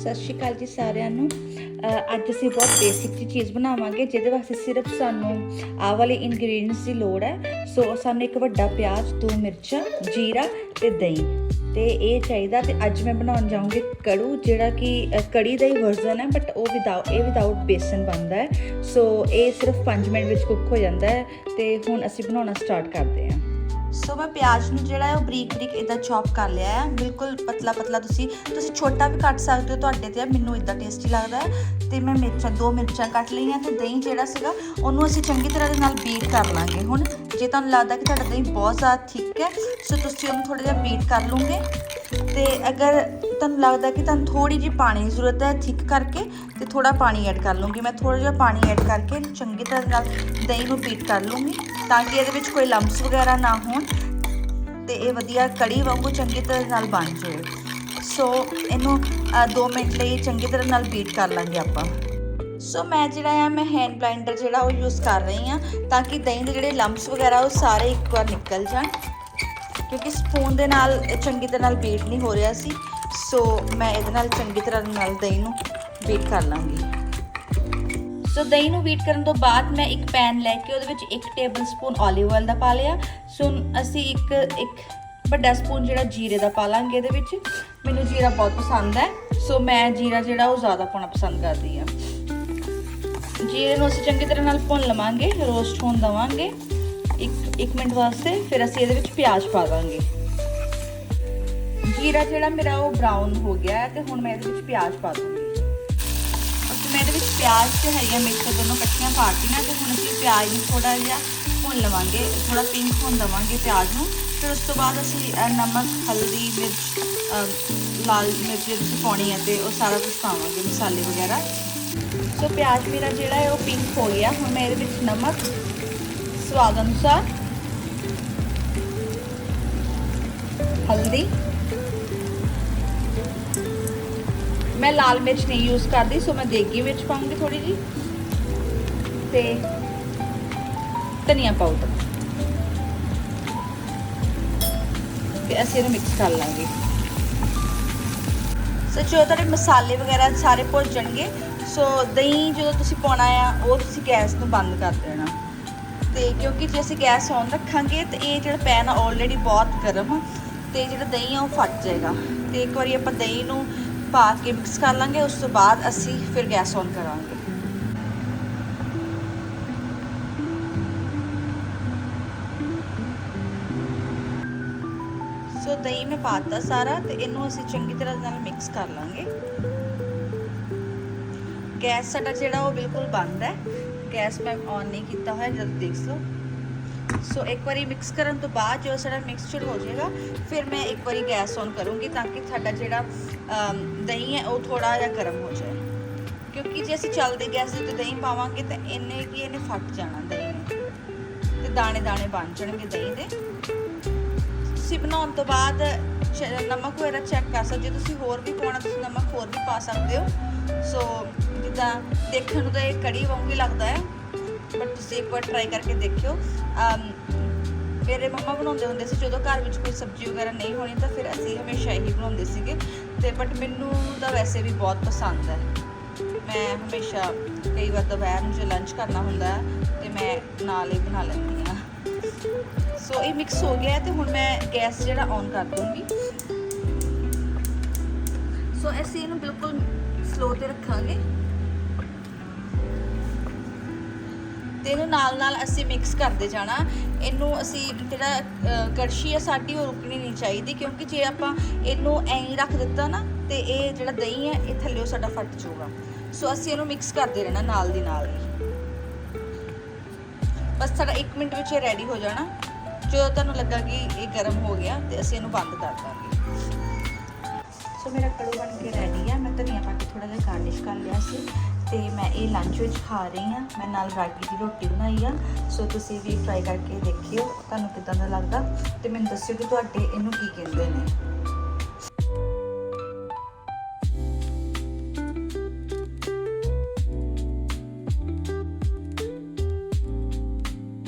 ਸਤਿ ਸ਼੍ਰੀ ਅਕਾਲ ਜੀ ਸਾਰਿਆਂ ਨੂੰ। ਅੱਜ ਅਸੀਂ ਬਹੁਤ ਬੇਸਿਕ ਜੀ ਚੀਜ਼ ਬਣਾਵਾਂਗੇ, ਜਿਹਦੇ ਵਾਸਤੇ ਸਿਰਫ ਸਾਨੂੰ ਆਹ ਵਾਲੇ ਇਨਗਰੀਡੀਐਂਟਸ ਦੀ ਲੋੜ ਹੈ। ਸੋ ਸਾਨੂੰ ਇੱਕ ਵੱਡਾ ਪਿਆਜ਼, ਦੋ ਮਿਰਚਾਂ, ਜੀਰਾ ਤੇ ਦਹੀਂ। ਤੇ ਇਹ ਚਾਹੀਦਾ ਤੇ ਅੱਜ ਮੈਂ ਬਣਾਉਣ ਜਾਊਂਗੀ ਕੜੂ, ਜਿਹੜਾ ਕਿ ਕੜੀ ਦਾ ਹੀ ਵਰਜ਼ਨ ਹੈ ਬਟ ਉਹ ਵਿਦਆਊਟ ਇਹ ਵਿਦਆਊਟ ਬੇਸਨ ਬਣਦਾ ਹੈ। ਸੋ ਇਹ ਸਿਰਫ 5 ਮਿੰਟ ਵਿੱਚ ਕੁੱਕ ਹੋ ਜਾਂਦਾ ਹੈ ਤੇ ਹੁਣ ਅਸੀਂ ਬਣਾਉਣਾ ਸਟਾਰਟ ਕਰਦੇ ਹਾਂ। ਸੋ ਮੈਂ ਪਿਆਜ਼ ਨੂੰ ਜਿਹੜਾ ਹੈ ਉਹ ਬਰੀਕ ਬਰੀਕ ਇਦਾਂ ਚੌਪ ਕਰ ਲਿਆ ਹੈ। ਬਿਲਕੁਲ ਪਤਲਾ ਪਤਲਾ ਤੁਸੀਂ ਤੁਸੀਂ ਛੋਟਾ ਵੀ ਕੱਟ ਸਕਦੇ ਹੋ ਤੁਹਾਡੇ ਤੇ ਹੈ, ਮੈਨੂੰ ਇਦਾਂ ਟੇਸਟੀ ਲੱਗਦਾ ਹੈ। ਤੇ ਮੈਂ ਮਿਰਚਾਂ ਦੋ ਮਿਰਚਾਂ ਕੱਟ ਲਈਆਂ ਤੇ ਦਹੀਂ ਜਿਹੜਾ ਸੀਗਾ ਉਹਨੂੰ ਅਸੀਂ ਚੰਗੀ ਤਰ੍ਹਾਂ ਦੇ ਨਾਲ ਬੀਟ ਕਰ ਲਾਂਗੇ ਹੁਣ। ਜੇ ਤੁਹਾਨੂੰ ਲੱਗਦਾ ਕਿ ਤੁਹਾਡਾ ਦਹੀਂ ਬਹੁਤ ਜ਼ਿਆਦਾ ਥਿਕ ਹੈ ਸੋ ਤੁਸੀਂ ਉਹਨੂੰ ਥੋੜਾ ਜਿਹਾ ਬੀਟ ਕਰ ਲਓਗੇ। ਤੇ ਅਗਰ ਤੁਹਾਨੂੰ ਲੱਗਦਾ ਕਿ ਤੁਹਾਨੂੰ ਥੋੜੀ ਜਿਹੀ ਪਾਣੀ ਦੀ ਜ਼ਰੂਰਤ ਹੈ ਥਿੱਕ ਕਰਕੇ ਤੇ ਥੋੜਾ ਪਾਣੀ ਐਡ ਕਰ ਲੂੰਗੀ ਮੈਂ ਥੋੜਾ ਜਿਹਾ ਪਾਣੀ ਐਡ ਕਰਕੇ ਚੰਗੀ ਤਰ੍ਹਾਂ ਨਾਲ ਦਹੀਂ ਨੂੰ ਬੀਟ ਕਰ ਲੂੰਗੀ ਤਾਂ ਕਿ ਇਹਦੇ ਵਿੱਚ ਕੋਈ ਲੰਪਸ ਵਗੈਰਾ ਨਾ ਹੋਣ ਤੇ ਇਹ ਵਧੀਆ ਕੜੀ ਵਾਂਗੂ ਚੰਗੀ ਤਰ੍ਹਾਂ ਨਾਲ ਬਣ ਜਾਏ ਸੋ ਇਹਨੂੰ 2 ਮਿੰਟ ਲਈ ਚੰਗੀ ਤਰ੍ਹਾਂ ਨਾਲ ਬੀਟ ਕਰ ਲਾਂਗੇ ਆਪਾਂ। ਸੋ ਮੈਂ ਜਿਹੜਾ ਆ, ਮੈਂ ਹੈਂਡ ਬਲਾਈਂਡਰ ਜਿਹੜਾ ਉਹ ਯੂਜ਼ ਕਰ ਰਹੀ ਆ ਤਾਂ ਕਿ ਦਹੀਂ ਦੇ ਜਿਹੜੇ ਲੰਪਸ ਵਗੈਰਾ ਉਹ ਸਾਰੇ ਇੱਕ ਵਾਰ ਨਿਕਲ ਜਾਣ। ਕਿਉਂਕਿ ਸਪੂਨ ਦੇ ਨਾਲ ਇਹ ਚੰਗੀ ਤਰ੍ਹਾਂ ਨਾਲ ਬੀਟ ਨਹੀਂ ਹੋ ਰਿਹਾ ਸੀ। ਸੋ ਮੈਂ ਇਹਦੇ ਨਾਲ ਚੰਗੀ ਤਰ੍ਹਾਂ ਨਾਲ ਦਹੀਂ ਨੂੰ ਬੀਟ ਕਰ ਲਾਂਗੀ। ਸੋ ਦਹੀਂ ਨੂੰ ਬੀਟ ਕਰਨ ਤੋਂ ਬਾਅਦ ਮੈਂ ਇੱਕ ਪੈਨ ਲੈ ਕੇ ਉਹਦੇ ਵਿੱਚ 1 ਟੇਬਲਸਪੂਨ 올ਿਵ ਆਇਲ ਦਾ ਪਾ ਲਿਆ। ਸੋ ਅਸੀਂ ਇੱਕ ਇੱਕ ਵੱਡਾ ਸਪੂਨ ਜਿਹੜਾ ਜੀਰੇ ਦਾ ਪਾ ਲਾਂਗੇ ਇਹਦੇ ਵਿੱਚ। ਮੈਨੂੰ ਜੀਰਾ ਬਹੁਤ ਪਸੰਦ ਹੈ। ਸੋ ਮੈਂ ਜੀਰਾ ਜਿਹੜਾ ਉਹ ਜ਼ਿਆਦਾ ਪਾਉਣਾ ਪਸੰਦ ਕਰਦੀ ਆ ਜੀਰੇ ਨੂੰ ਅਸੀਂ ਚੰਗੀ ਤਰ੍ਹਾਂ ਨਾਲ ਭੁੰਨ ਲਵਾਂਗੇ ਰੋਸਟ ਹੋਣ ਦਵਾਂਗੇ। ਇੱਕ ਇੱਕ ਮਿੰਟ ਵਾਸਤੇ, ਫਿਰ ਅਸੀਂ ਇਹਦੇ ਵਿੱਚ ਪਿਆਜ਼ ਪਾ ਦਾਂਗੇ। ਜੀਰਾ ਜਿਹੜਾ ਮੇਰਾ ਉਹ ਬਰਾਊਨ ਹੋ ਗਿਆ ਹੈ ਤੇ ਹੁਣ ਮੈਂ ਇਹਦੇ ਵਿੱਚ ਪਿਆਜ਼ ਪਾ ਦੂੰਗੀ। ਉਸ ਮੈਂ ਇਹਦੇ ਵਿੱਚ ਪਿਆਜ਼ ਤੇ ਹਰੀਆਂ ਮਿਰਚਾਂ ਦੋਨੋਂ ਇਕੱਠੀਆਂ ਪਾਤੀਆਂ ਤੇ ਹੁਣ ਅਸੀਂ ਪਿਆਜ਼ ਨੂੰ ਥੋੜਾ ਜਿਹਾ ਭੁੰਨ ਲਵਾਂਗੇ ਥੋੜਾ ਪਿੰਕ ਹੋਣ ਦਵਾਂਗੇ ਪਿਆਜ਼ ਨੂੰ। ਫਿਰ ਉਸ ਤੋਂ ਬਾਅਦ ਅਸੀਂ ਨਮਕ, ਹਲਦੀ, ਮਿਰਚ ਲਾਲ ਮਿਰਚ ਜੇ ਤੁਸੀਂ ਪਾਉਣੀ ਹੈ ਤੇ ਉਹ ਸਾਰਾ ਕੁਝ ਪਾਵਾਂਗੇ, ਮਸਾਲੇ ਵਗੈਰਾ। ਸੋ ਪਿਆਜ਼ ਮੇਰਾ ਜਿਹੜਾ ਹੈ ਉਹ ਪਿੰਕ ਹੋ ਗਿਆ। ਹੁਣ ਮੈਂ ਇਹਦੇ ਵਿੱਚ ਨਮਕ, ਸਵਾਦ ਅਨੁਸਾਰ ਹਲਦੀ ਮੈਂ ਲਾਲ ਮਿਰਚ ਨਹੀਂ ਯੂਜ਼ ਕਰਦੀ ਸੋ ਮੈਂ ਦੇਗੀ ਮਿਰਚ ਪਾਉਂਗੀ ਥੋੜੀ ਜੀ ਤੇ ਧਨੀਆ ਪਾਊਡਰ ਤੇ ਅਸੀਂ ਇਹਨੂੰ ਮਿਕਸ ਕਰ ਲਾਂਗੇ। ਸੋ ਜੋ ਤੁਹਾਡੇ ਮਸਾਲੇ ਵਗੈਰਾ ਸਾਰੇ ਭੁੱਜ ਜਾਣਗੇ, ਸੋ ਦਹੀਂ ਜਦੋਂ ਤੁਸੀਂ ਪਾਉਣਾ ਆ, ਉਹ ਤੁਸੀਂ ਗੈਸ ਨੂੰ ਬੰਦ ਕਰ ਦੇਣਾ। ਤੇ ਕਿਉਂਕਿ ਜੇ ਅਸੀਂ ਗੈਸ ਔਨ ਰੱਖਾਂਗੇ, ਤੇ ਇਹ ਜਿਹੜਾ ਪੈਨ ਆ ਆਲਰੇਡੀ ਬਹੁਤ ਗਰਮ ਆ, ਤੇ ਜਿਹੜਾ ਦਹੀਂ ਆ, ਉਹ ਫਟ ਜਾਏਗਾ। ਤੇ ਇੱਕ ਵਾਰੀ ਆਪਾਂ ਦਹੀਂ ਨੂੰ ਪਾ ਕੇ ਮਿਕਸ ਕਰ ਲਾਂਗੇ, ਉਸ ਤੋਂ ਬਾਅਦ ਅਸੀਂ ਫਿਰ ਗੈਸ ਔਨ ਕਰਾਂਗੇ। ਸੋ ਦਹੀਂ ਮੈਂ ਪਾਤਾ ਸਾਰਾ ਤੇ ਇਹਨੂੰ ਅਸੀਂ ਚੰਗੀ ਤਰ੍ਹਾਂ ਨਾਲ ਮਿਕਸ ਕਰ ਲਾਂਗੇ। ਗੈਸ ਸਾਡਾ ਜਿਹੜਾ ਉਹ ਬਿਲਕੁਲ ਬੰਦ ਹੈ। ਗੈਸ ਮੈਂ ਔਨ ਨਹੀਂ ਕੀਤਾ ਹੋਇਆ, ਜਦ ਦੇਖ ਲਓ। ਸੋ ਇੱਕ ਵਾਰੀ ਮਿਕਸ ਕਰਨ ਤੋਂ ਬਾਅਦ ਜੋ ਸਾਡਾ ਮਿਕਸਚਰ ਹੋ ਜਾਏਗਾ ਫਿਰ ਮੈਂ ਇੱਕ ਵਾਰੀ ਗੈਸ ਔਨ ਕਰੂੰਗੀ ਤਾਂ ਕਿ ਸਾਡਾ ਜਿਹੜਾ ਦਹੀਂ ਹੈ ਉਹ ਥੋੜਾ ਜਿਹਾ ਗਰਮ ਹੋ ਜਾਏ ਕਿਉਂਕਿ ਜੇ ਅਸੀਂ ਚੱਲਦੇ ਗੈਸ ਦੇ ਉੱਤੇ ਦਹੀਂ ਪਾਵਾਂਗੇ ਤਾਂ ਇੰਨੇ ਕੀ ਇਹਨੇ ਫਟ ਜਾਣਾ ਦਹੀਂ ਨੇ ਤੇ ਦਾਣੇ ਦਾਣੇ ਬਣ ਜਾਣਗੇ ਦਹੀਂ ਦੇ ਤੁਸੀਂ ਬਣਾਉਣ ਤੋਂ ਬਾਅਦ ਨਮਕ ਵਗੈਰਾ ਚੈੱਕ ਕਰ ਸਕਦੇ ਹੋ ਤੁਸੀਂ ਹੋਰ ਵੀ ਪਾਉਣਾ ਤੁਸੀਂ ਨਮਕ ਹੋਰ ਵੀ ਪਾ ਸਕਦੇ ਹੋ ਸੋ ਜਿੱਦਾਂ ਦੇਖਣ ਨੂੰ ਤਾਂ ਇਹ ਕੜੀ ਵਾਂਗੂ ਹੀ ਲੱਗਦਾ ਹੈ ਬਟ ਤੁਸੀਂ ਇੱਕ ਵਾਰ ਟਰਾਈ ਕਰਕੇ ਦੇਖਿਓ। ਮੇਰੇ ਮੰਮਾ ਬਣਾਉਂਦੇ ਹੁੰਦੇ ਸੀ, ਜਦੋਂ ਘਰ ਵਿੱਚ ਕੋਈ ਸਬਜ਼ੀ ਵਗੈਰਾ ਨਹੀਂ ਹੋਣੀ ਤਾਂ ਫਿਰ ਅਸੀਂ ਹਮੇਸ਼ਾ ਇਹੀ ਬਣਾਉਂਦੇ ਸੀਗੇ। ਤੇ ਬਟ ਮੈਨੂੰ ਤਾਂ ਵੈਸੇ ਵੀ ਬਹੁਤ ਪਸੰਦ ਹੈ। ਮੈਂ ਹਮੇਸ਼ਾ ਕਈ ਵਾਰ ਦੁਪਹਿਰ ਨੂੰ ਜੇ ਲੰਚ ਕਰਨਾ ਹੁੰਦਾ ਹੈ, ਤੇ ਮੈਂ ਨਾਲ ਹੀ ਬਣਾ ਲੈਂਦੀ ਹਾਂ। ਸੋ ਇਹ ਮਿਕਸ ਹੋ ਗਿਆ ਹੈ ਤੇ ਹੁਣ ਮੈਂ ਗੈਸ ਜਿਹੜਾ ਔਨ ਕਰ ਦੂੰਗੀ। ਸੋ ਅਸੀਂ ਇਹਨੂੰ ਬਿਲਕੁਲ ਸਲੋ ਤੇ ਰੱਖਾਂਗੇ। ਤੇ ਇਹਨੂੰ ਨਾਲ ਨਾਲ ਅਸੀਂ ਮਿਕਸ ਕਰਦੇ ਜਾਣਾ। ਇਹਨੂੰ ਅਸੀਂ ਜਿਹੜਾ ਕੜਛੀ ਆ ਸਾਡੀ ਉਹ ਰੁਕਣੀ ਨਹੀਂ ਚਾਹੀਦੀ ਕਿਉਂਕਿ ਜੇ ਆਪਾਂ ਇਹਨੂੰ ਐਂ ਰੱਖ ਦਿੱਤਾ ਨਾ ਤੇ ਇਹ ਜਿਹੜਾ ਦਹੀਂ ਹੈ ਇਹ ਥੱਲੇੋਂ ਸਾਡਾ ਫਟ ਜਾਊਗਾ। ਸੋ ਅਸੀਂ ਇਹਨੂੰ ਮਿਕਸ ਕਰਦੇ ਰਹਿਣਾ ਨਾਲ ਦੀ ਨਾਲ ਹੀ। ਬਸ ਸਾਡਾ 1 ਮਿੰਟ ਵਿੱਚ ਇਹ ਰੈਡੀ ਹੋ ਜਾਣਾ। ਜਦੋਂ ਤੁਹਾਨੂੰ ਲੱਗਾ ਕਿ ਇਹ ਗਰਮ ਹੋ ਗਿਆ ਤੇ ਅਸੀਂ ਇਹਨੂੰ ਬੰਦ ਕਰ ਦਾਂਗੇ। ਸੋ ਮੇਰਾ ਕੜੂ ਬਣ ਕੇ ਰੈਡੀ ਆ। ਮੈਂ ਧਨੀਆ ਪਾ ਕੇ ਥੋੜਾ ਜਿਹਾ ਗਾਰਨਿਸ਼ ਕਰ ਲਿਆ ਸੀ। ਤੇ ਮੈਂ ਇਹ ਲੰਚ ਵਿੱਚ ਖਾ ਰਹੀ ਹਾਂ। ਮੈਂ ਨਾਲ ਰਾਗੀ ਦੀ ਰੋਟੀ ਬਣਾਈ ਆ। ਸੋ ਤੁਸੀਂ ਵੀ ਟਰਾਈ ਕਰਕੇ ਦੇਖਿਓ, ਤੁਹਾਨੂੰ ਕਿਦਾਂ ਦਾ ਲੱਗਦਾ? ਤੇ ਮੈਨੂੰ ਦੱਸਿਓ ਕਿ ਤੁਹਾਡੇ ਇਹਨੂੰ ਕੀ ਕਹਿੰਦੇ ਨੇ।